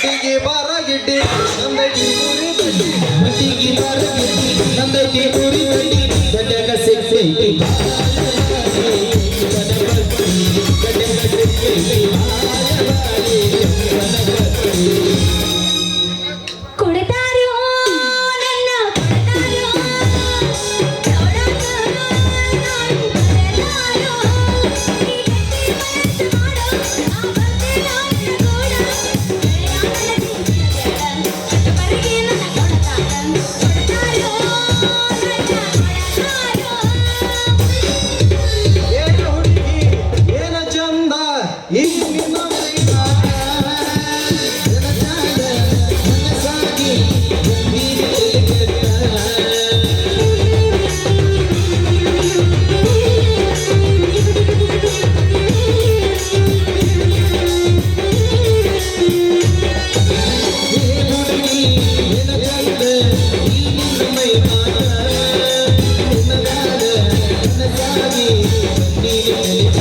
ಮಟ್ಟಿಗೆ ಬಾರ ಗಿಡ್ಡಿ ನಂದೈತಿ ಮಟ್ಟಿಗೆ ಬಾರ ಗಿಡ್ಡಿ ಬೀರಿಗೆದ್ದ. ಕರೆ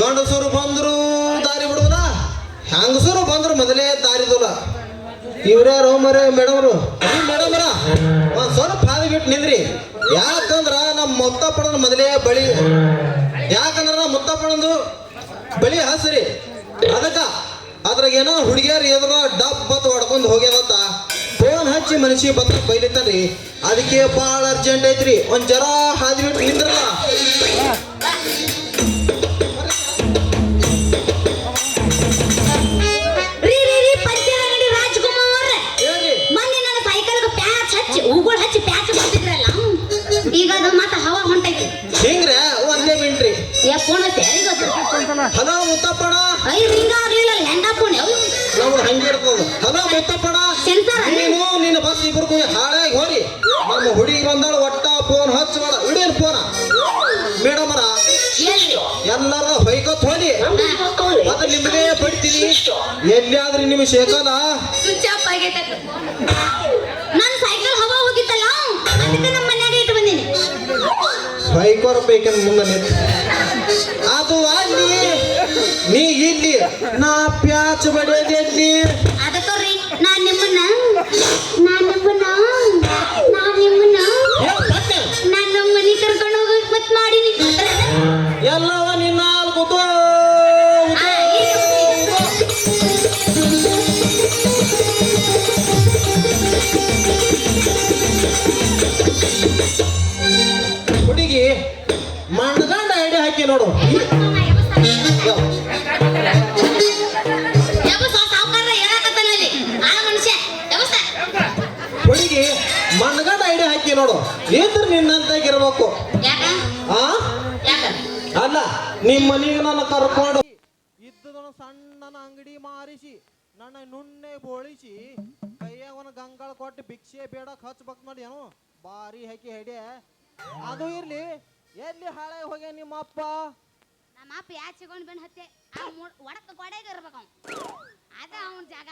ಗಂಡಸರು ಬಂದ್ರು, ದಾರಿ ಬಿಡುವುದ? ಹೆಂಗಸರು ಬಂದ್ರು, ಮೊದಲೇ ದಾರಿದಲ್ಲ ಇವ್ರ್ಯಾರು ಮರೆ ಮೇಡಮ್ರು. ಮೇಡಮ್ರ, ಒಂದ್ ಸ್ವಲ್ಪ ಹಾದಿ ಬಿಟ್ಟು ನಿಂದ್ರಿ. ಯಾಕಂದ್ರ ನಮ್ಮ ಮುತ್ತಪ್ಪಣನ ಮೊದಲೇ ಬಳಿ ಯಾಕಂದ್ರ ನಮ್ಮ ಮುತ್ತಪ್ಪಣಂದು ಬಳಿ ಹಸ್ರಿ. ಅದಕ್ಕ ಅದ್ರಾಗ ಏನೋ ಹುಡುಗಿಯರ್ ಎದ್ರ ಡಬ್ ಬತ್ ಹೊಡ್ಕೊಂಡು ಹೋಗ್ಯದಂತ ಫೋನ್ ಹಚ್ಚಿ ಮನುಷ್ಯ ಬಂದ ಬೈಲಿತ್ತನ್ರಿ. ಅದಕ್ಕೆ ಭಾಳ ಅರ್ಜೆಂಟ್ ಐತ್ರಿ. ಒಂದ್ ಜರ ಹಾದಿ ಬಿಟ್ಟು ನಿಂದ್ರಲ್ಲ. ಈಗ ಅದು ಮತ್ತೆ ಹವಾ ಹೊಂಟೈತಿ. ಹಿಂಗ್ರೆ? ಒಂದೇ ಬಿಡ್ರಿ ಏ ಫೋನ್ ಯಾರಿಗೊತ್ತು ಹಲೋ ಮುತ್ತಪ್ಪಣ ಐ ರಿಂಗ ಆಗ್ಲಿಲ್ಲ ಹೆಂಡ ಫೋನ್ ನಮ್ದು ಹಂಗಿರ್ತದ ಹಲೋ ಮುತ್ತಪ್ಪಣ ಸೆನ್ಸರ್ ನೀನು ನಿನ್ನ ಬಸ್ ಇಬ್ರು ಹಾಳಾಗಿ ಹೋರಿ. ನಮ್ಮ ಹುಡುಗಿ ಬಂದಾಳ ಒಟ್ಟ ಫೋನ್ ಹಚ್ಚಬೇಡ ಇಡೇನ್ ಫೋನ ಮೇಡಮರ ಎಲ್ಲಿ? ಎಲ್ಲರ ಹೊಯ್ಕೊತ್ ಹೋಲಿ ಮತ್ತೆ ನಿಮ್ಗೆ ಬಡ್ತೀನಿ. ಎಲ್ಲಿಯಾದ್ರೂ ನಿಮ್ಗೆ ಆಫ್ ನನ್ನ ಸೈಕಲ್ ಹವಾ ಹೋಗಿತ್ತಲ್ಲ? ಅದಕ್ಕೆ ನಮ್ಮ ಹೊಯ್ಕೊರ್ ಬೇಕನ್ ಮುಂದೆ ನಿಂತು. ಅದು ಅಲ್ಲಿ, ನೀ ಇಲ್ಲಿ. ನಾ ಪ್ಯಾಚ್ ಬಡಿಯೋದೆಲ್ಲಿ ಅದಕ್ಕೆ ರೀ ನಾನು ನಿಮ್ಮನ್ನ, ನಾ ನಿಮ್ಮನ್ನ ನೋಡು. ಇದ್ರ ನಿನ್ನಂತಾಗಿರ್ಬೇಕು? ಯಾಕ? ಆ? ಯಾಕ? ಅಲ್ಲ ನಿಮ್ಮ ಮನೆಗೆ ನನ್ನ ಕರ್ಕೊಂಡು ಇದ್ದದನ್ನು ಸಣ್ಣನ ಅಂಗಡಿ ಮಾರಿಸಿ ನನ್ನ ನುಣ್ಣೆ ಬೋಳಿಸಿ ಕೈಯಾಗ ಒಂದು ಗಂಗಾಳ ಕೊಟ್ಟು ಭಿಕ್ಷೆ ಬೇಡಕ್ ಹಚ್ಬೇಕು ನೋಡಿ ಏನು? ಬಾರಿ ಹಾಕಿ ಹೆಡೆ ಅದು ಇರ್ಲಿ ಎಲ್ಲಿ ಹಾಳೆ ಹೋಗ್ಯ ನಿಮ್ಮ ಅಪ್ಪ ನಮ್ಮ ಅಪ್ಪ ಯಾ ಚಿಗೊಂಡ್ ಬಂದ್ ಹತ್ತೆ ಆ ಒಡಕ ಗೋಡೆಗೆ ಇರ್ಬೇಕು ಅವ್ನು. ಅದ ಅವನ ಜಾಗ.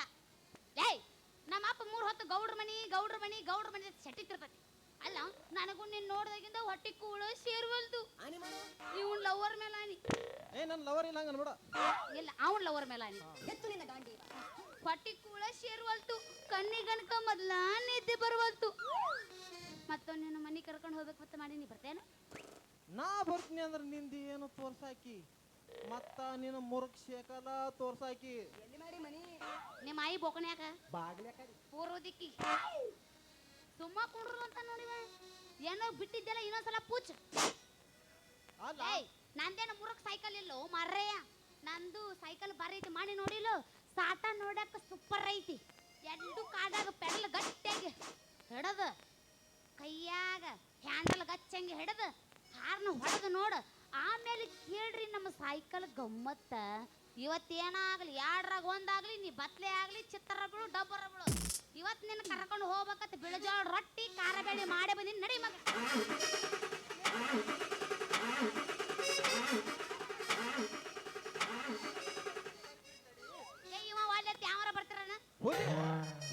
ಏಯ್ ನಮ್ಮ ಅಪ್ಪ ಮೂರ್ ಹೊತ್ತು ಗೌಡ್ರ ಮನಿ ಗೌಡ್ರ ಮನಿ ಗೌಡ್ರ ಮನಿ ಸೆಟ್ಟಿತಿರ್ತೈತಿ ಅಲ್ಲ ನನಗೂ ನಿನ್ ನೋಡ್ದಾಗಿಂದ ಹೊಟ್ಟಿ ಕೂಳ ಸೇರ್ವಲ್ದು ಇವನ್ ಲವರ್ ಮೇಲಾನಿ ಆನಿ. ಏ ನನ್ನ ಲವರ್ ಇಲ್ಲ ಹಂಗ ನೋಡ ಇಲ್ಲ ಅವನ್ ಲವರ್ ಮೇಲಾನಿ ಎತ್ತು ನಿನ್ನ ಆನಿ ಹೊಟ್ಟಿ ಕೂಳ ಸೇರ್ವಲ್ತು ಕಣ್ಣಿಗನಕ ಮೊದ್ಲ ನಿದ್ದೆ ಬರ್ವಲ್ತು ಮತ್ತೊಂದು ನಿನ್ನ ಮನಿ ಕರ್ಕೊಂಡು ಹೋಗ್ಬೇಕು ಮತ್ತೆ ಮಾಡಿ ನೀ ಬರ್ತೇನ? ನಾ ಬರ್ತೀನಿ ಅಂದ್ರೆ ನಿಂದ ಏನು ತೋರ್ಸಾಕಿ? ಮತ್ತ ನಿನ್ನ ಮುರುಕ್ ಶೇಕಲ ತೋರ್ಸಾಕಿ? ನಿಮ್ಮ ಆಯಿ ಬೋಕಣ್ಯಾಕ ಬಾಗ್ಲೆ ಪೂರ್ವ ದಿಕ್ಕಿ ಸುಮ್ಮ ಕುಂಡ್ರು ಅಂತ ನೋಡಿ ಏನೋ ಬಿಟ್ಟಿದ್ದೆಲ್ಲ ಇನ್ನೊಂದ್ಸಲ ಪೂಚ್. ಅಲ್ಲ. ಏಯ್ ನಂದೇನು ಮುರಕ್ ಸೈಕಲ್ ಇಲ್ಲೋ ಮರ್ರೆಯ ನಂದು ಸೈಕಲ್ ಬಾರಿ ಐತಿ ಮಾಡಿ ನೋಡಿಲು ಸಾಟ ನೋಡಕ್ ಸೂಪರ್ ಐತಿ. ಎರಡು ಕಾಡಾಗ ಪೆಡಲ್ ಗಟ್ಟಿಯಾಗಿ ಹಿಡದು ಕೈಯಾಗ ಹ್ಯಾಂಡಲ್ ಗಚ್ಚಂಗೆ ಹಿಡದ ಹಾರ್ನ ಹೊಡೆದು ನೋಡು. ಆಮೇಲೆ ಕೇಳ್ರಿ ನಮ್ಮ ಸೈಕಲ್ ಗಮ್ಮತ್ತ. ಇವತ್ತೇನಾಗ್ಲಿ ಎರಡ್ರಾಗ ಒಂದಾಗ್ಲಿ ನೀ ಬತ್ಲೆ ಆಗಲಿ ಚಿತ್ತರ ಬಿಡು ಡಬ್ಬರ ಬಿಡು ಇವತ್ತು ನಿನ್ನ ಕರ್ಕೊಂಡು ಹೋಗ್ಬೇಕತ್ತ ಬಿಳಜೋಳ ರೊಟ್ಟಿ ಖಾರ ಬೇಳೆ ಮಾಡಿ ಬಂದಿನಿ. ನಡಿ ಮಗ. ಏ ಇವ ಒಳ್ಳೆ ತ್ಯಾವರ ಬರ್ತಾರನ? ಹುಲಿ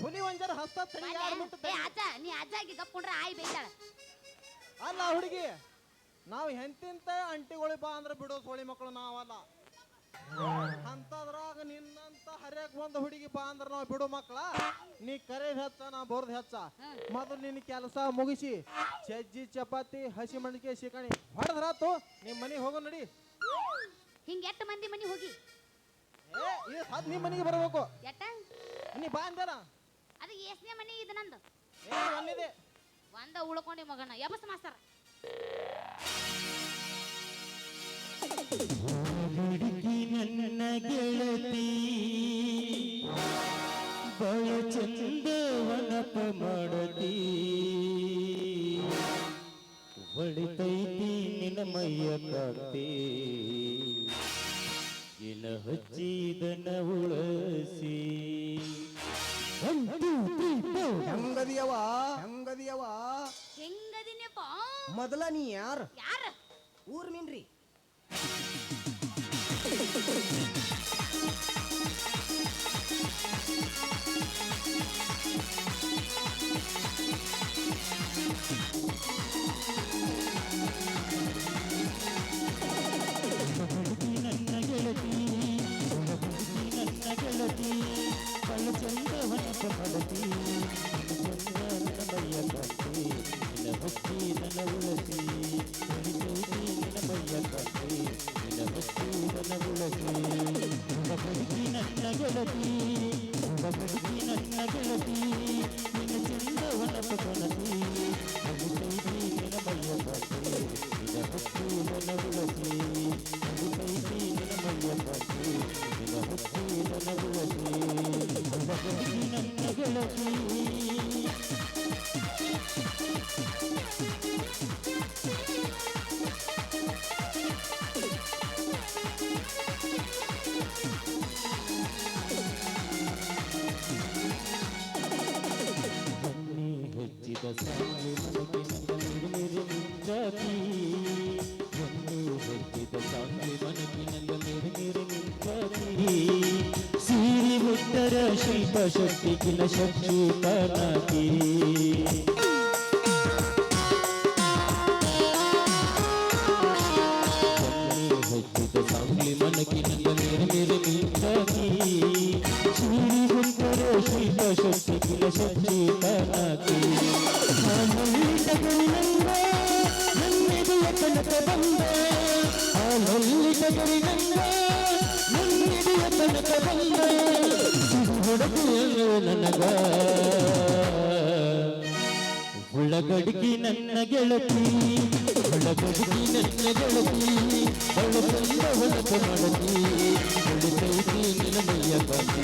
ಹುಲಿ ಒಂಜರ ಹಸ್ತ ತಡಿ ಯಾರು ಮುಟ್ಟ ಏ ಅಜ್ಜ ನೀ ಅಜ್ಜಾಗಿ ಗಪ್ಕೊಂಡ್ರೆ ಆಯ್ ಬೈತಾಳ ಅಲ್ಲ ಹುಡುಗಿ ನಾವು ಎಂತಿಂತ ಅಂಟಿಗಳು ಬಾ ಅಂದ್ರೆ ಬಿಡೋ ಸೋಳಿ ಮಕ್ಕಳು ನಾವಲ್ಲ. ಅಂತದ್ರಾಗ ನಿನ್ನಂತ ಹರ್ಯಾಕ್ ಬಂದ ಹುಡುಗಿ ಬಾ ಅಂದ್ರೆ ನಾವು ಮಕ್ಳ. ಮಕ್ಕಳ ನೀ ಕರೆದ್ ಹೆಚ್ಚ ನಾ ಬರ್ದ್ ಹೆಚ್ಚ. ಮೊದಲು ನಿನ್ನ ಕೆಲಸ ಮುಗಿಸಿ ಚಜ್ಜಿ ಚಪಾತಿ ಹಸಿ ಮಣ್ಣಿಗೆ ಶಿಕಣಿ ಹೊಡೆದ್ರಾತು ನಿಮ್ ಮನೆಗೆ ಹೋಗೋ ನಡಿ. ಹಿಂಗ್ ಎಟ್ಟು ಮಂದಿ ಮನಿ ಹೋಗಿ? ಏ ಮನಿಗೆ ಸದ್ ನಿಮ್ಮ ಮನೆಗೆ ಬರಬೇಕು. ಎಟ್ಟ? ನೀ ಬಾ ಅಂದೇನ. ಅದು ಎಷ್ಟನೇ ಮನಿ ಇದು ನಂದು. ಏ ಒಂದಿದೆ. ಒಂದ ಉಳ್ಕೊಂಡಿ ಮಗನ. ಯಬಸ್ ಮಾಸ್ತರ್. ಹುಡುಗಿ ನನ್ನ ಗೆಳತಿ. ಬಳ ಚಂದವನಪ ಮಾಡತಿ ಹೊಳಿತೈತಿ ನಿನ್ನ ಮೈಯ ಕಾಕ್ತಿ ಇನ ಹಚ್ಚಿದನ ಉಳಸಿ ಹೆಂಗದಿಯವ ಹೆಂಗದಿಯವ ಹೆಂಗದಿನಪ್ಪ ಮೊದಲ ನೀ ಯಾರ ಯಾರ ಊರ್ ಮೀನ್ರಿ ಉತ್ತರ ಶಿಲ್ಪ ಶಕ್ತಿ ಕಿಲ ಶಕ್ತಿ ತನಕಿ ಬನ್ನಿ ಹೆಚ್ಚಿದ ಸಾಂಗ್ಲಿ ಮನಕಿನಂಗ ಮೇರೆ ಮೇರೆ ನಿಂತಾಗಿ ಸೂರಿ ಗುಂತರ ಶಿಲ್ಪ ಶಕ್ತಿ ಕಿಲ ಶಕ್ತಿ ತನಕಿ ಹಾಲಲ್ಲಿಟಗರಿನಂಗ ನನ್ನೆದೆಯ ತನಕ ಬಂದ ಹಾಲಲ್ಲಿಟಗರಿನಂಗ ನನ್ನೆದೆಯ ತನಕ ಬಂದ ಹೊಡಕೆಯಲ್ಲೋ ನನಗ. ಉಳ್ಳಗಡ್ಗಿ ನನ್ನ ಗೆಳತಿ ಉಳ್ಳಗಡ್ಗಿ ನನ್ನ ಗೆಳತಿ ಅವಳು ಮಾಡತಿ. ಉಳಿತೈತಿ ನಿನ್ನ ಮೈಯ ಕಾತಿ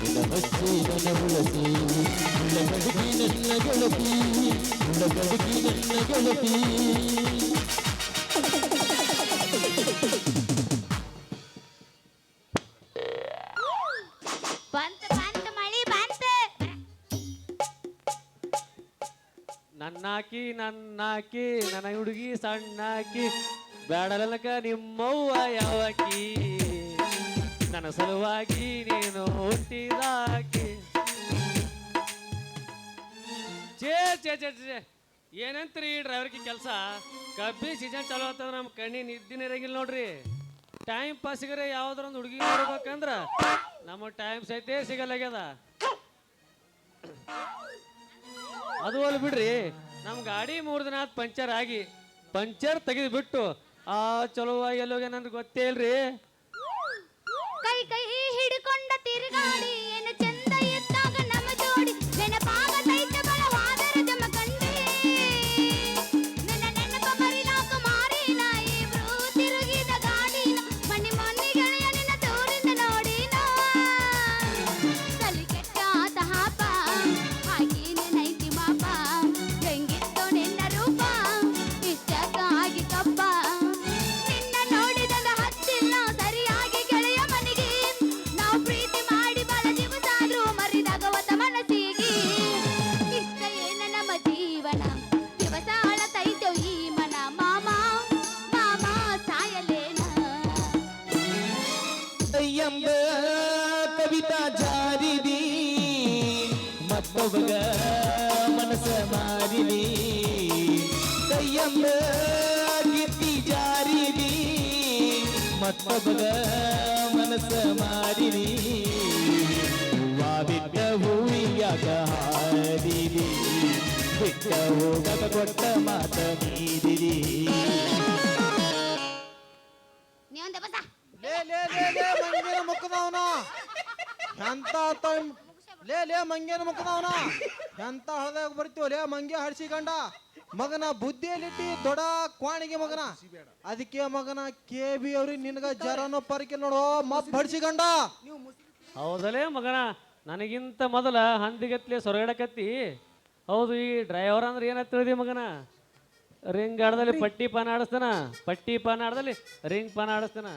ನಿನ್ನ ಹಚ್ಚಿ ನನ್ನ ಉಳಸಿ ಉಳ್ಳಗಡ್ಗಿ ನನ್ನ ಗೆಳತಿ ಉಳ್ಳಗಡ್ಗಿ ನನ್ನ ಗೆಳತಿ. ನನ್ನಾಕಿ ನನ್ನಾಕಿ, ನನ್ನ ಹುಡುಗಿ ಸಣ್ಣಾಕಿ ಬೇಡಲನಕ ನಿಮ್ಮವ್ವ ಯಾವಕಿ? ನನ್ನ ಸಲುವಾಗಿ ನೀನು ಹುಟ್ಟಿದಾಕಿ. ಚೇ ಚೇ ಚೇ ಚೇ ಏನಂತ್ರಿ ಡ್ರೈವರ್ಗೆ ಕೆಲಸ? ಕಬ್ಬಿ ಸೀಸನ್ ಚಾಲೂ ಆಗ್ತದ ನಮ್ಮ ಕಣ್ಣಿ ನಿದ್ದಿನ ಇರಂಗಿಲ್ಲ ನೋಡ್ರಿ. ಟೈಮ್ ಪಾಸಿಗರೆ ಯಾವ್ದಾರ ಒಂದು ಹುಡುಗಿ ನೋಡ್ಬೇಕಂದ್ರ ನಮ್ಮ ಟೈಮ್ ಸಹಿತ ಸಿಗಲ್ಲಾಗ್ಯದ ಅದು ಅಲ್ಲಿ ಬಿಡ್ರಿ. ನಮ್ಮ ಗಾಡಿ ಮೂರು ದಿನ ಪಂಚರ್ ಆಗಿ. ಪಂಚರ್ ತೆಗೆದು ಬಿಟ್ಟು ಆ ಚಲೋ ಎಲ್ಲೋಗೆ ನನ್ಗೆ ಗೊತ್ತೇ ಇಲ್ರಿ. ಮತ್ತೊಬ್ಬಗ ಮನಸ ಮಾರಿದಿ ಕೈಯಂಬ ಗಿತ್ತಿ ಜಾರಿದಿ ಮತ್ತೊಬ್ಬಗ ಮನಸ ಮಾರಿದಿ ಹೂವ ಬಿಟ್ಟ ಹೂವಿಯಾಗ ಹಾರಿದಿ ಬಿಟ್ಟ ಹೋಗಕ ಕೊಟ್ಟ ಮಾತ ಮೀರಿದಿ ನೀವೊಂದ ಬಸ. ಲೇ ಲೇ ಲೇ ಲೇ ಮಂಗೇನ ಮುಖದವನ. ಎಂತ ಟೈಮ್ ಲೇ ಲೇ ಮಂಗೇನ ಮುಖದವನ ಎಂತ ಹಳದಾಗ ಬರ್ತೀವ ಲೇ ಮಂಗೆ ಹಡ್ಸಿಕೊಂಡ ಮಗನ ಬುದ್ಧಿಯಲ್ಲಿಟ್ಟಿ ದೊಡ ಕ್ವಾಣಿಗೆ ಮಗನ. ಅದಕ್ಕೆ ಮಗನ ಕೆ ಬಿ ಅವ್ರಿಗೆ ನಿನಗ ಜರನೋ ಪರಕಿಲ್ ನೋಡೋ ಮಬ್ ಹಡ್ಸಿಕೊಂಡ ಹೌದಲೇ ಮಗನ, ನನಗಿಂತ ಮೊದಲ ಹಂದಿಗತ್ಲೆ ಸೊರಗಡಕತ್ತಿ. ಹೌದು, ಈ ಡ್ರೈವರ್ ಅಂದ್ರೆ ಏನಂತ ತಿಳಿದಿ ಮಗನ? ರಿಂಗ್ ಆಡದಲ್ಲಿ ಪಟ್ಟಿ ಪಾನ ಆಡಿಸ್ತಾನ? ಪಟ್ಟಿ ಪಾನ ಆಡದಲ್ಲಿ ರಿಂಗ್ ಪಾನ ಆಡಿಸ್ತಾನ?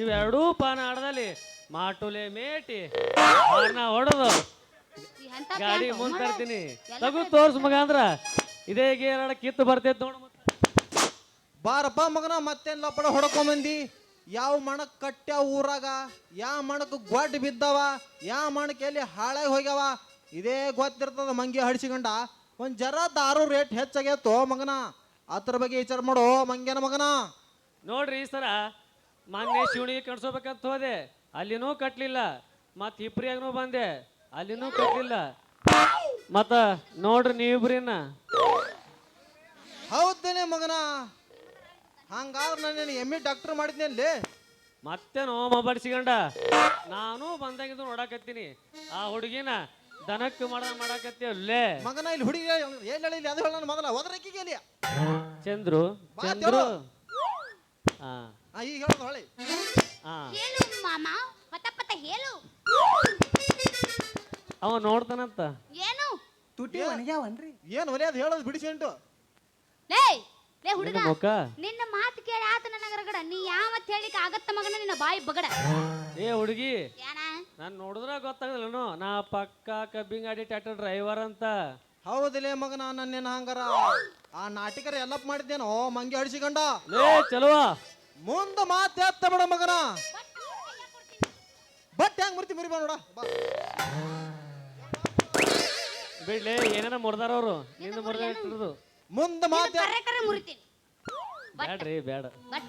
ಇವೆರಡೂ ಪಾನ ಆಡದಲ್ಲಿ ಮಾಟುಲೆ ಮೇಟಿ ಹೊಡೆದು ಗಾಡಿ? ಮುಂದ್ ತರ್ತೀನಿ. ತಗು ತೋರ್ಸ್ ಮಗ ಅಂದ್ರ. ಇದೇ ಗೇರಡ ಕಿತ್ತು ಬರ್ತೈತೆ ನೋಡು ಮತ್ತೆ. ಬಾರಪ್ಪ ಮಗನ ಮತ್ತೇನ್ ಲಪಡ ಹೊಡ್ಕೊಂಬಂದಿ ಯಾವ ಮಣಕ್ ಕಟ್ಟ್ಯಾವ ಊರಾಗ? ಯಾವ ಮಣಕ್ ಗೊಡ್ಡ ಬಿದ್ದವ? ಯಾವ ಮಣಕ್ ಎಲ್ಲಿ ಹಾಳಾಗಿ ಹೋಗ್ಯಾವ? ಇದೇ ಗೊತ್ತಿರ್ತದ ಮಂಗಿ ಹಡ್ಸಿಕೊಂಡ. ಒಂದ್ ಜರ ದಾರು ರೇಟ್ ಹೆಚ್ಚಾಗ್ಯಾತೋ ಮಗನ? ಅದ್ರ ಬಗ್ಗೆ ವಿಚಾರ ಮಾಡೋ ಮಂಗ್ಯನ ಮಗನ. ನೋಡ್ರಿ ಈ ಸರ ಮೊನ್ನೆ ಶಿವನಿಗೆ ಕಟ್ಸೋಬೇಕಂತ ಹೋದೆ. ಅಲ್ಲಿನೂ ಕಟ್ಲಿಲ್ಲ. ಮತ್ ಹಿಪ್ರಿಯಾಗನೂ ಬಂದೆ. ಅಲ್ಲಿನೂ ಕಟ್ಲಿಲ್ಲ. ಮತ್ತ ನೋಡ್ರಿ ನೀವಿಬ್ರಿನ ಹೌದೇನೆ ಮಗನ. ಹಂಗಾದ್ರೆ ನಾನು ಎಮ್ಮಿ ಡಾಕ್ಟರ್ ಮಾಡಿದ್ನಲ್ಲಿ ಮತ್ತೇನೋ ಬಡಿಸಿಕೊಂಡ ನಾನು ಬಂದಾಗಿದ್ದು ನೋಡಾಕತ್ತೀನಿ. ಆ ಹುಡುಗಿನ ದನಕ್ಕೆ ಮಾಡ ಮಾಡಾಕತ್ತೀವಲ್ಲೇ ಮಗನ ಇಲ್ಲಿ ಹುಡುಗಿ ಏನ್ ಹೇಳಿಲ್ಲ ಅದು ಹೇಳ ಮೊದಲ ಒದರಕ್ಕಿಗೆ ಇಲ್ಲಿ ಚಂದ್ರು ಬಾ ಚಂದ್ರು. ಹಾ ಆ, ಈಗ ಹೇಳೋದು ಹೊಳಿ. ಹಾ ಹೇಳು ಮಾಮ ಪತ ಪತ ಹೇಳು. ಅವ ನೋಡ್ತಾನಂತ. ಏನು? ತುಟಿ ಒಣಗ್ಯಾವನ್ರಿ? ಏನು ಒಲೆ ಅದು ಹೇಳೋದು ಬಿಡಿಸಿಂಟು ಲೇ ಲೇ ಹುಡುಗ ನಿನ್ನ ಮುಖ? ನಿನ್ನ ಮಾತು ಕೇಳಿ ಆತ ನನ್ನ ರಗಡ ನೀ ಯಾವತ್ ಹೇಳಿಕ ಆಗತ್ತ ಮಗನ ನಿನ್ನ ಬಾಯಿ ಬಗಡ. ಏ ಹುಡುಗಿ. ಏನ? ನಾನು ನೋಡಿದ್ರೆ ಗೊತ್ತಾಗಲ್ಲನು ನಾ. ಪಕ್ಕ ಕಬ್ಬಿಂಗ್ ಆಡಿ ಟ್ಯಾಕ್ಟರ್ ಡ್ರೈವರ್ ಅಂತ. ಹೌದಿಲ್ಲ ನಾನು ನಿನ್ನ ಹಂಗಾರ? ಆ ನಾಟಿಕರ ಎಲ್ಲಪ್ಪ ಮಾಡಿದ್ದೇನೋ ಮಂಗಿ ಹಡಿಸಿಕೊಂಡ ಲೇ ಚಲೋ. ಮುಂದ ಮಾತ್ ಎತ್ತ ಬಿಡ ಮಗನ. ಬಟ್ ಹೆಂಗ್ ಮುರ್ತಿ ಮುರಿಬಾ ನೋಡ ಬಾ. ಬಿಡ್ಲೇ ಏನೇನ ಮುರ್ದಾರ ಅವರು. ನಿಂದ ಮುರ್ದ ಇಟ್ಟಿರೋದು. ಮುಂದ ಮಾತ್ ಎತ್ತ- ಕರೆ ಕರೆ ಮುರಿತೀನಿ. ಬ್ಯಾಡ್ರಿ ಬೇಡ ಬಟ್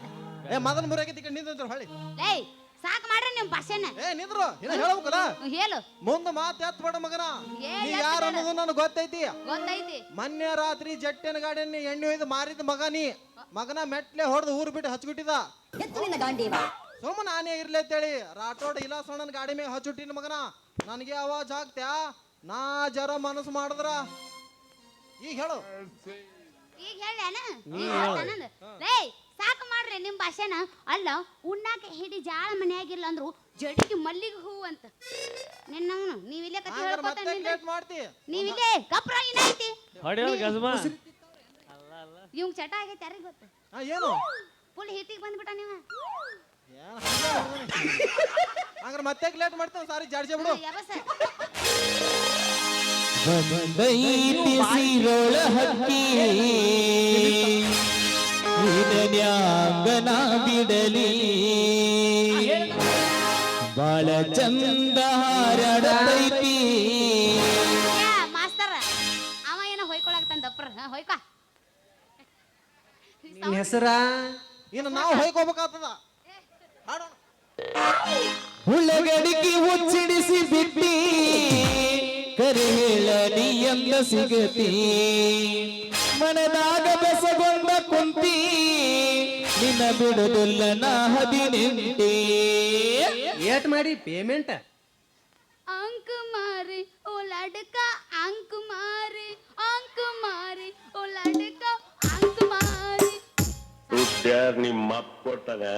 ಏ ಮದನ್ ಮುರಿಯಾಕಿ ನಿಂದ್ರ ಹೊಳಿ ಲೇ ಸಾಕ್ ಮಾಡ್ರಿ ನಿಮ್ ಭಾಷೆನ ಏ ನಿಂದ್ರು ಇನ್ನ ಹೇಳ್ಬೇಕಲ್ಲ? ಹೇಳು. ಮುಂದ ಮಾತ್ ಎತ್ ಬೇಡ ಮಗನ. ಏ, ನೀ ಎತ್ತ ಯಾರು. ಅನ್ನೋದು ನನಗೆ ಗೊತ್ತೈತಿ. ಗೊತ್ತೈತಿ. ಮೊನ್ನೆ ರಾತ್ರಿ ಜಟ್ಟಿನ ಗಾಡಿಯನ್ನ ಎಣ್ಣೆ ಒಯ್ದು ಮಾರಿದ ಮಗ ನೀ. ಮಗನ ಮೆಟ್ಲೆ ಹೊಡೆದು ಊರು ಬಿಟ್ಟು ಹಚ್ಬಿಟ್ಟಿದ ಸುಮ್ಮ ನಾನೇ ಇರ್ಲಿ ಅಂತೇಳಿ ರಾಠೋಡ್ ಇಲ್ಲ ಸಣ್ಣನ ಗಾಡಿ ಮೇಲೆ ಹಚ್ಚಿಟ್ಟಿನ ಮಗನ. ನನಗೆ ಅವಾಜ್ ಹಾಕ್ತ್ಯಾ ನಾ ಜರ ಮನಸ್ಸು ಮಾಡಿದ್ರ. ಈಗ ಹೇಳು. ಈಗ ಹೇಳ್ಯಾನ? ಈಗ ಹೇಳ್ತಾನಂದ ಲೇ ಸಾಕ್ ಮಾಡ್ರಿ ನಿಮ್ಮ ಭಾಷೆನ. ಅಲ್ಲ ಉಣ್ಣಾಕ ಹಿಡಿ ಜಾಳ ಮನ್ಯಾಗಿಲ್ಲ ಅಂದ್ರು ಜಡಿಗೆ ಮಲ್ಲಿಗೆ ಹೂ ಅಂತ. ನಿನ್ನವನು ನೀವಿಲ್ಲೇ ಕತೆ ಹಂಗಾರ ಹೇಳ್ಕೊತ ನೀವಿಲ್ಲೇ ಕಪ್ರ ಏನೈತಿ ಇವಂಗ್ ಚಟ ಆಗೈತಿ ಯಾರಿಗೆ ಗೊತ್ತು? ಏನು? ಫುಲ್ ಹಿಟ್ಟಿಗೆ ಬಂದ್ಬಿಟ್ಟ ನೀವ? ಹಂಗಾರ ಮತ್ತೆ ಲೇಟ್ ಮಾಡ್ತೇನೆ ಸಾರಿ ಜಾಡ್ಸಿ ಬಿಡು. ಬಂದೈತಿ ಸಿರೋಳ ಹಕ್ಕಿ. ಇದನ್ಯಾಂಗನ ಬಿಡಲಿ ಬಾಳ ಚಂದ ಹಾರಾಡತೈತಿ ಮಾಸ್ತರ ಅವ ಏನ ದಪ್ರ ಹಾ ಹೋಯ್ಕೋ. ನಿನ್ನ ಹೆಸರ? ಇನ್ನು ನಾವು ಹೊಯ್ಕೋಬೇಕಾಗ್ತದ? ಹಾಡೋಣ ಉಚ್ಚಿಡಿಸಿ ಬಿಟ್ಟಿ ಕರೆ ಎಂದ ಸಿಗತಿ. ಮನದಾಗ ಬೆಸಗೊಂಡ ಕುಂತಿ ನಿನ್ನ ಬಿಡುದಿಲ್ಲ ನಾ ಹದಿನೆಂಟಿ. ಏಟ್ ಮಾಡಿ ಪೇಮೆಂಟ್ ಅಂಕ ಮಾರಿ ಓ ಲಡಕ ಅಂಕ ಮಾರಿ ಅಂಕ ಮಾರಿ ಓ ಲಡಕ ಅಂಕ ಮಾರಿ. ನಿಮ್ಮ ಅಪ್ಪ ಕೊಡ್ತಾನೆ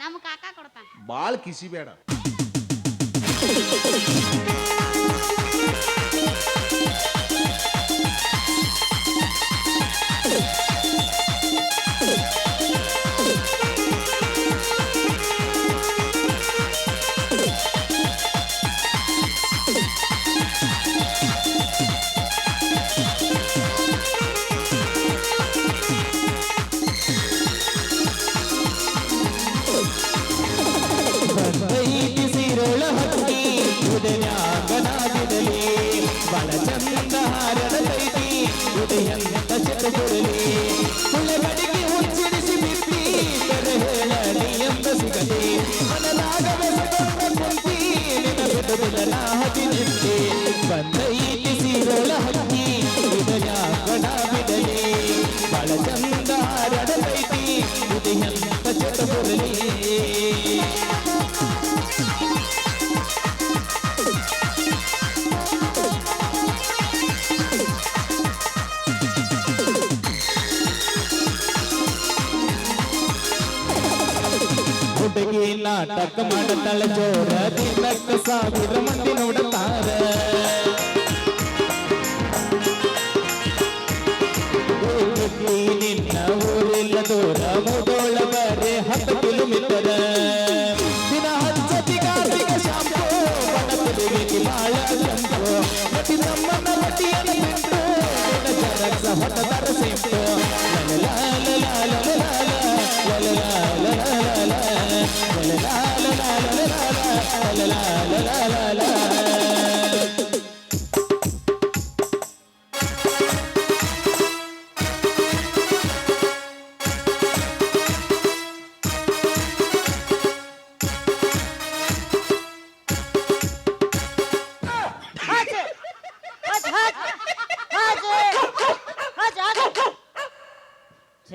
ನಮ್ಮ ಕಾಕ ಕೊಡ್ತಾನೆ. ಬಾಳ್ ಕಿಸಿ ಬೇಡ. ಬಳ ಮಾಡತಾಳ ಜೋರ ದಿನಕ್ಕ ಸಾವಿರ ಮಂದಿ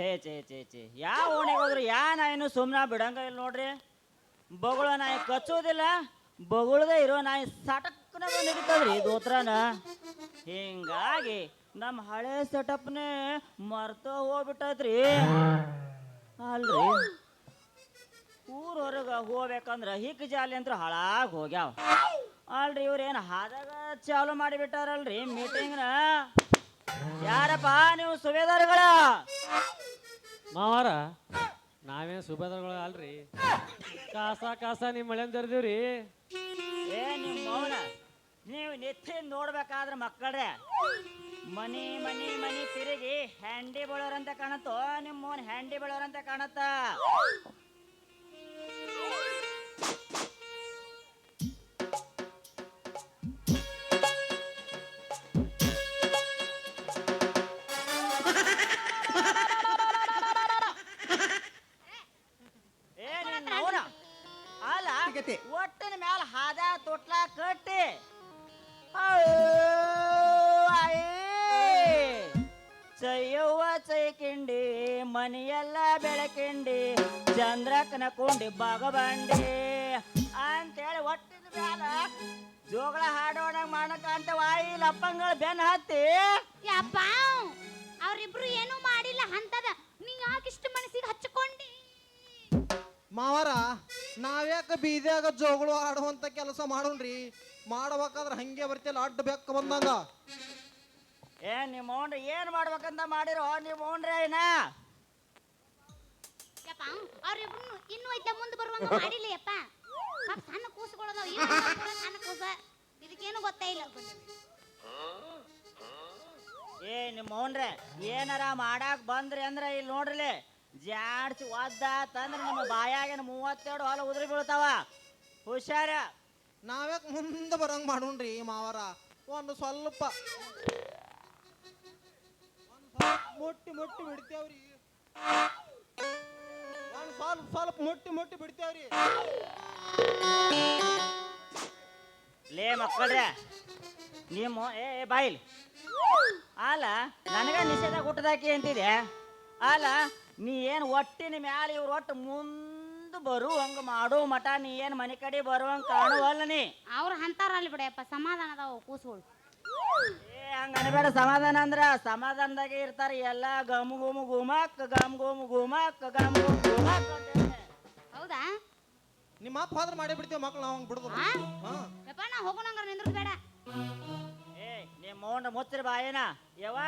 ಛೇ ಛೇ ಛೇ ಛೇ. ಯಾವ ಓಣಿಗೆ ಹೋದ್ರೆ ಯಾ ನಾಯಿನೂ ಸುಮ್ಮನೆ ಬಿಡಂಗ ಇಲ್ಲ ನೋಡ್ರಿ. ಬಗುಳ ನಾಯಿ ಕಚ್ಚೋದಿಲ್ಲ ಬಗುಳದೆ ಇರೋ ನಾಯಿ ಸಟಕ್ನ ನಡೀತದ್ರಿ ದೋತ್ರನ ಹಿಂಗಾಗಿ ನಮ್ಮ ಹಳೆ ಸೆಟಪ್ನೇ ಮರ್ತ ಹೋಗ್ಬಿಟ್ಟೈತ್ರಿ ಅಲ್ರಿ. ಊರ ಹೊರಗೆ ಹೋಗ್ಬೇಕಂದ್ರ ಹಿಕ್ ಜಾಲಿ ಅಂದ್ರೆ ಹಾಳಾಗಿ ಹೋಗ್ಯಾವ. ಅಲ್ರಿ ಇವ್ರೇನು ಹಾದಾಗ ಚಾಲು ಮಾಡಿಬಿಟ್ಟಾರಲ್ರಿ ಮೀಟಿಂಗ್ನ ಯಾರಪ್ಪ ನೀವು ಸುಬೇದಾರ್ಗಳ? ಮಾವಾರ, ನಾವೇನು ಸುಭದ್ರಗಳು ಅಲ್ರಿ? ಕಾಸ ಕಾಸ ನಿಮ್ಮ ಮಳೆ ತೆರೆದಿವ್ರಿ ಏ ನಿಮ್ಮ ನೀವು ನಿತ್ಯ ನೋಡ್ಬೇಕಾದ್ರೆ ಮಕ್ಕಳ್ರೆ, ಮನಿ ಮನಿ ಮನಿ ತಿರುಗಿ ಹ್ಯಾಂಡಿ ಬೀಳೋರಂತ ಕಾಣತ್ತೋ ನಿಮ್ಮ ಹ್ಯಾಂಡಿ ಬೀಳೋರಂತ ಕಾಣತ್ತ? ಮನೆಯೆಲ್ಲ ಬೆಳಕಿಂಡಿ ಚಂದ್ರಕನ ಕೊಂಡಿ ಬಾಗಬಂಡಿ. ಅಂತೇಳಿ ಒಟ್ಟಿದ ಮ್ಯಾಲ ಜೋಗಳ ಹಾಡೋಣ ಮಾಡಕ ಅಂತ ವಾಯಿ ಲಪ್ಪಂಗಳ ಬೆನ್ ಹತ್ತಿ. ಯಪ್ಪ ಅವ್ರಿಬ್ರು ಏನು ಮಾಡಿಲ್ಲ ಅಂತದ. ನೀ ಯಾಕಿಷ್ಟು ಮನಸ್ಸಿಗೆ ಹಚ್ಕೊಂಡಿ? ಮಾವರ ನಾವ್ಯಾಕ ಬೀದ್ಯಾಗ ಜೋಗಳು ಆಡುವಂತ ಕೆಲಸ ಮಾಡೋಣ್ರಿ ಮಾಡ್ಬೇಕಾದ್ರೆ ಹಂಗೆ ಬರ್ತಿಲ್ಲ ಅಡ್ಡ ಬೆಕ್ಕ ಬಂದಂಗ. ಏ ನಿಮ್ಮ ಏನು ಏನ್ ಮಾಡ್ಬೇಕಂತ ಮಾಡಿರೋ ನಿಮ್ಮ ಏನ ಯಪ್ಪ ಅವ್ರಿಬ್ರು ಇನ್ನೂ ಐತೆ ಮುಂದೆ ಬರುವಂಗ ಮಾಡಿಲ್ಲ ಯಪ್ಪ ಪಾಪ ಸಣ್ಣ ಕೂಸುಗಳದಾವ ಸಣ್ಣ ಕೂಸ. ಇದಕ್ಕೇನು ಗೊತ್ತೇ ಇಲ್ಲ. ಏ ನಿಮ್ಮ ಓನ್ರೆ ಏನಾರ ಮಾಡಾಕ್ ಬಂದ್ರಿ ಅಂದ್ರೆ ಇಲ್ಲಿ ನೋಡ್ರಿ. ಜಾಡ್ಸಿ ಒದ್ದ ತಂದ್ರೆ ನಿಮ್ಮ ಬಾಯಾಗಿನ ಮೂವತ್ತೆರಡು ಹೊಲ ಉದುರಿ ಬೀಳ್ತಾವ. ಹುಷಾರ. ನಾವ್ಯಾಕ ಮುಂದೆ ಬರಂಗ್ ಮಾಡೋಣ್ರಿ ಮಾವರ. ಒಂದು ಸ್ವಲ್ಪ. ಮುಟ್ಟಿ ಮುಟ್ಟಿ ಬಿಡ್ತೇವ್ರಿ ಸ್ವಲ್ಪ ಸ್ವಲ್ಪ ಮುಟ್ಟಿ ಮುಟ್ಟಿ ಬಿಡ್ತೇವ್ರಿ. ಲೇ ಮಕ್ಕಳ್ರೆ ನಿಮ್ಮ ಏ ಏ, ಬಾಯಿಲ್. ಅಲ್ಲ ನನಗ ನಿಷೇಧ ಹುಟ್ಟದಾಕಿ ಅಂತಿದೆ ಅಲ್ಲ ನೀ ಏನು ಒಟ್ಟಿನ ಮ್ಯಾಲ ಇವ್ರು ಒಟ್ಟು ಮುಂದೆ ಬರು ಹಂಗ ಮಾಡೋ ಮಠ ನೀ ಏನು ಮನೆ ಕಡೆ ಬರುವಂಗ ಕಾಣುವಲ್ಲ ನೀ? ಅವ್ರು ಅಂತಾರಲ್ಲಿ ಬಿಡಪ್ಪ ಸಮಾಧಾನ ಅದಾವ ಕೂಸುಗಳು. ಏ ಹಂಗ ಅನ್ಬೇಡ ಸಮಾಧಾನ ಅಂದ್ರ ಸಮಾಧಾನದಾಗೆ ಇರ್ತಾರ ಎಲ್ಲ. ಗಮ್ ಗುಮ್ ಗುಮಕ್ ಗಮ್ ಗುಮ್ ಗುಮಕ್ ಗಮ್ ಗುಮ್ ಗುಮಕ್. ಹೌದಾ? ನಿಮ್ಮ ಅಪ್ಪ ಆದ್ರೆ ಮಾಡೇ ಬಿಡ್ತೀವಿ ಮಕ್ಳು ನಾವು ಹಂಗೆ ಬಿಡುದು ಆ? ಹಾ. ಯಪ್ಪ ನಾ ಹೋಗೋಣಂಗಾರ ಬೇಡ. ಏ ನಿಮ್ಮ ಮೌಂಡ ಮುಚ್ಚಿರ ಬಾಯಿನ? ಯವ್ವ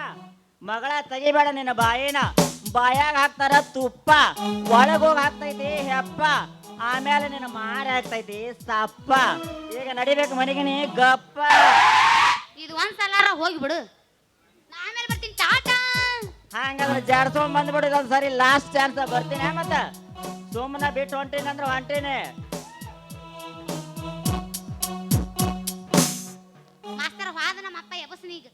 ಮಗಳ ತೆಗಿಬೇಡ ನಿನ್ನ ಬಾಯಿನ. ಬಾಯಾಗ ಹಾಕ್ತಾರ ತುಪ್ಪ. ಒಳಗೋಗಿ ಹಾಕ್ತೈತಿ ಹೆಪ್ಪ ಆಮೇಲೆ ನಿನ್ನ ಮಾರಿ ಹಾಕ್ತೈತಿ ಸಪ್ಪ. ಈಗ ನಡಿಬೇಕು ಮನೆಗೆ ನೀ ಗಪ್ಪ. ಇದು ಒಂದ್ಸಲಾರ ಹೋಗ್ಬಿಡು. ನಾ ಆಮೇಲೆ ಬರ್ತೀನಿ ಟಾಟಾ. ಹಂಗಾದ್ರೆ ಜಾಡ್ಸ್ಕೊಂಡ್ ಬಂದ್ಬಿಡು ಇದೊಂದ್ ಸರಿ ಲಾಸ್ಟ್ ಚಾನ್ಸ್ ಬರ್ತೀನಿ ಮತ್ತ. ಸುಮ್ಮನೆ ಬಿಟ್ಟು ಹೊಂಟೀನಿ ಅಂದ್ರೆ ಹೊಂಟೀನಿ. ಮಾಸ್ತರ ವಾದ ನಮ್ಮ ಅಪ್ಪ ಎಬಸ್ನೀಗ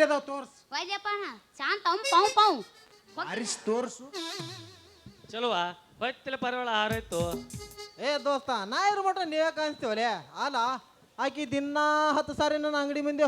ಎಲ್ಲಿ ಅದಾವ ತೋರ್ಸ್? ಶಾಂತ ಪಾವ್ ಪಾವ್ ಅರಿಸ್ ತೋರ್ಸು. ಚಲೋವಾ ಬತ್ತಿಲ ಪರವಾಳ ಆರೋಯ್ತು ಏ ದೋಸ್ತ ನಾ ಇರೋ ಮಟ್ಟ ನೀವೇ ಕಾಣಿಸ್ತೇವಲೆ? ಅಲ್ಲ ಆಕಿ ದಿನ ಹತ್ತು ಸಾರಿ ನನ್ನ ಅಂಗಡಿ ಮುಂದೆ